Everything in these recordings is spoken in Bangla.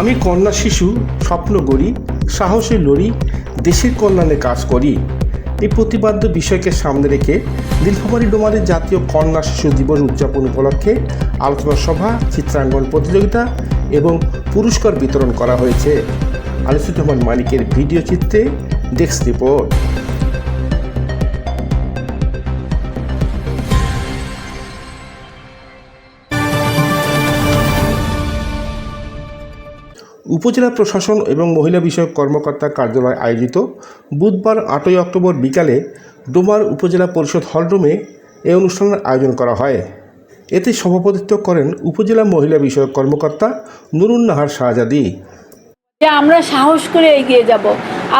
আমি কন্যা শিশু, স্বপ্ন গড়ি, সাহসে লড়ি, দেশের কল্যাণে কাজ করি। এই প্রতিপাদ্য বিষয়কে সামনে রেখে নীলফামারী ডোমারের জাতীয় কন্যা শিশু দিবস উদযাপন উপলক্ষে আলোচনা সভা, চিত্রাঙ্কন প্রতিযোগিতা এবং পুরস্কার বিতরণ করা হয়েছে। আনিসুর রহমান মানিকের ভিডিও চিত্রে ডেস্ক রিপোর্ট। উপজেলা প্রশাসন এবং মহিলা বিষয়ক কর্মকর্তা কার্যালয় আয়োজিত বুধবার আটই অক্টোবর বিকালে ডোমার উপজেলা পরিষদ হলরুমে এই অনুষ্ঠানের আয়োজন করা হয়। এতে সভাপতিত্ব করেন উপজেলা মহিলা বিষয়ক কর্মকর্তা নুরুন নাহার শাহজাদি। যে আমরা সাহস করে এগিয়ে যাব।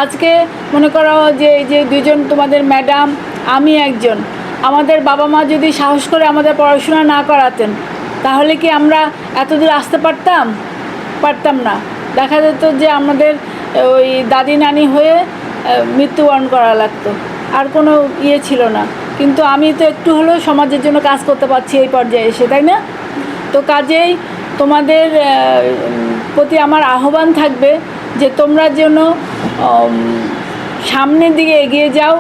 আজকে মনে করো যে এই যে দুজন তোমাদের ম্যাডাম, আমি একজন। আমাদের বাবা মা যদি সাহস করে আমাদের পড়াশোনা না করাতেন, তাহলে কি আমরা এতদূর আসতে পারতাম? পারতাম না। দেখা যেত যে আমাদের ওই দাদি নানি হয়ে মৃত্যুবরণ করা লাগতো। আর কোনো ইয়ে ছিল না। কিন্তু আমি তো একটু হলেও সমাজের জন্য কাজ করতে পারছি এই পর্যায়ে এসে, তাই না? তো কাজেই তোমাদের প্রতি আমার আহ্বান থাকবে যে তোমরা যেন সামনের দিকে এগিয়ে যাও।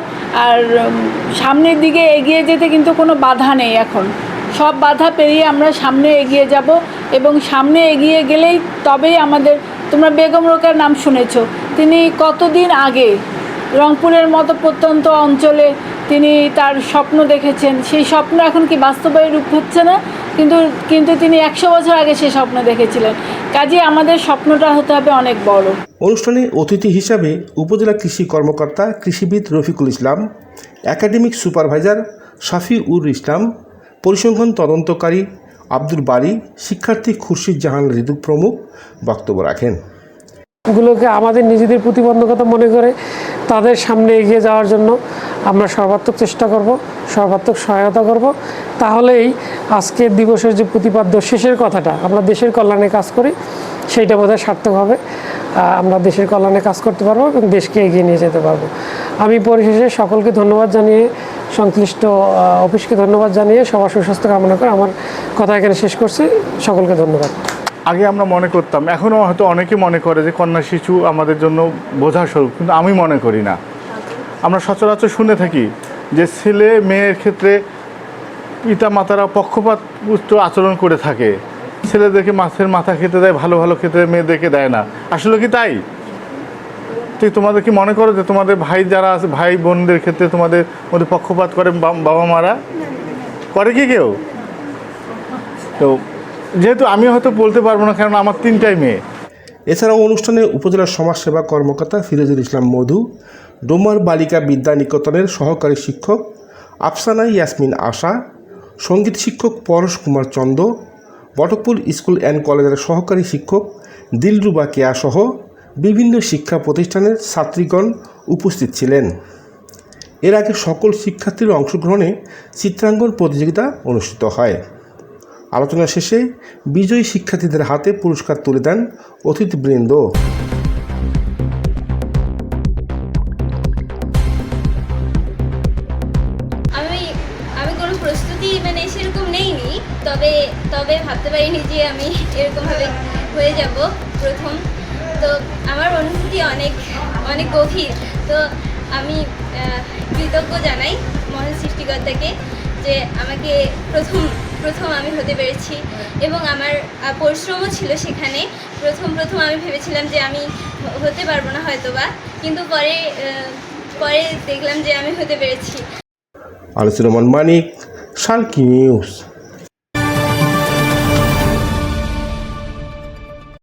আর সামনের দিকে এগিয়ে যেতে কিন্তু কোনো বাধা নেই এখন। সব বাধা পেরিয়ে আমরা সামনে এগিয়ে যাব এবং সামনে এগিয়ে গেলেই তবেই আমাদের তোমরা বেগম রোকের নাম শুনেছ। তিনি কতদিন আগে রংপুরের মতো প্রত্যন্ত অঞ্চলে তিনি তার স্বপ্ন দেখেছেন। সেই স্বপ্ন এখন কি বাস্তবায় রূপ হচ্ছে না? কিন্তু কিন্তু তিনি একশো বছর আগে সেই স্বপ্ন দেখেছিলেন। কাজে আমাদের স্বপ্নটা হতে হবে অনেক বড়। অনুষ্ঠানে অতিথি হিসাবে উপজেলা কৃষি কর্মকর্তা কৃষিবিদ রফিকুল ইসলাম, একাডেমিক সুপারভাইজার শাফিউর ইসলাম, পরিসংখ্যান তদন্তকারী আব্দুল বারি, শিক্ষার্থী খুরশিদ জাহান, ঋতু প্রমুখ বক্তব্য রাখেন। গুলোকে আমাদের নিজেদের প্রতিবন্ধকতা মনে করে তাদের সামনে এগিয়ে যাওয়ার জন্য আমরা সর্বাত্মক চেষ্টা করব, সর্বাত্মক সহায়তা করব। তাহলেই আজকের দিবসের যে প্রতিপাদ্য শেষের কথাটা, আমরা দেশের কল্যাণে কাজ করি, সেইটা বোধহয় সার্থক হবে। আমরা দেশের কল্যাণে কাজ করতে পারব এবং দেশকে এগিয়ে নিয়ে যেতে পারব। আমি পরিশেষে সকলকে ধন্যবাদ জানিয়ে সংশ্লিষ্ট অফিসকে ধন্যবাদ জানিয়ে সবার সুস্বাস্থ্য কামনা করে আমার কথা এখানে শেষ করছি। সকলকে ধন্যবাদ। আগে আমরা মনে করতাম, এখনও হয়তো অনেকে মনে করে যে কন্যা শিশু আমাদের জন্য বোঝা স্বরূপ কিন্তু আমি মনে করি না। আমরা সচরাচর শুনে থাকি যে ছেলে মেয়ের ক্ষেত্রে পিতা মাতারা পক্ষপাত আচরণ করে থাকে। ছেলেদেরকে মাছের মাথা খেতে দেয়, ভালো ভালো খেতে মেয়েদেরকে দেয় না। আসলে কি তাই? তুই তোমাদের কি মনে করো যে তোমাদের ভাই যারা আছে, ভাই বোনদের ক্ষেত্রে তোমাদের মধ্যে পক্ষপাত করে বাবা মারা? করে কি কেউ? তো যেহেতু আমি হয়তো বলতে পারব না কারণ আমার তিনটাই মেয়ে। এছাড়াও অনুষ্ঠানে উপজেলা সমাজসেবা কর্মকর্তা ফিরোজুল ইসলাম মধু, ডোমার বালিকা বিদ্যা নিকেতনের সহকারী শিক্ষক আফসানা ইয়াসমিন আশা, সংগীত শিক্ষক পরশ কুমার চন্দ, বটকপুর স্কুল অ্যান্ড কলেজের সহকারী শিক্ষক দিলরুবা কেয়া সহ বিভিন্ন শিক্ষা প্রতিষ্ঠানের ছাত্রীগণ উপস্থিত ছিলেন। এর আগে সকল শিক্ষার্থীর অংশগ্রহণে চিত্রাঙ্কন প্রতিযোগিতা অনুষ্ঠিত হয়। আলোচনা শেষে বিজয়ী শিক্ষার্থীদের হাতে পুরস্কার তুলে দেন অতিথিবৃন্দ। মানে সেরকম নেইনি, তবে তবে ভাবতে পারিনি যে আমি এরকমভাবে হয়ে যাব প্রথম। তো আমার অনুভূতি অনেক অনেক গভীর। তো আমি কৃতজ্ঞ জানাই মহান সৃষ্টিকর্তাকে যে আমাকে প্রথম প্রথম আমি হতে পেরেছি এবং আমার পরিশ্রমও ছিল সেখানে। প্রথম প্রথম আমি ভেবেছিলাম যে আমি হতে পারব না হয়তো বা কিন্তু পরে পরে দেখলাম যে আমি হতে পেরেছি। আলোচনা মানিক শালকি নিউজ।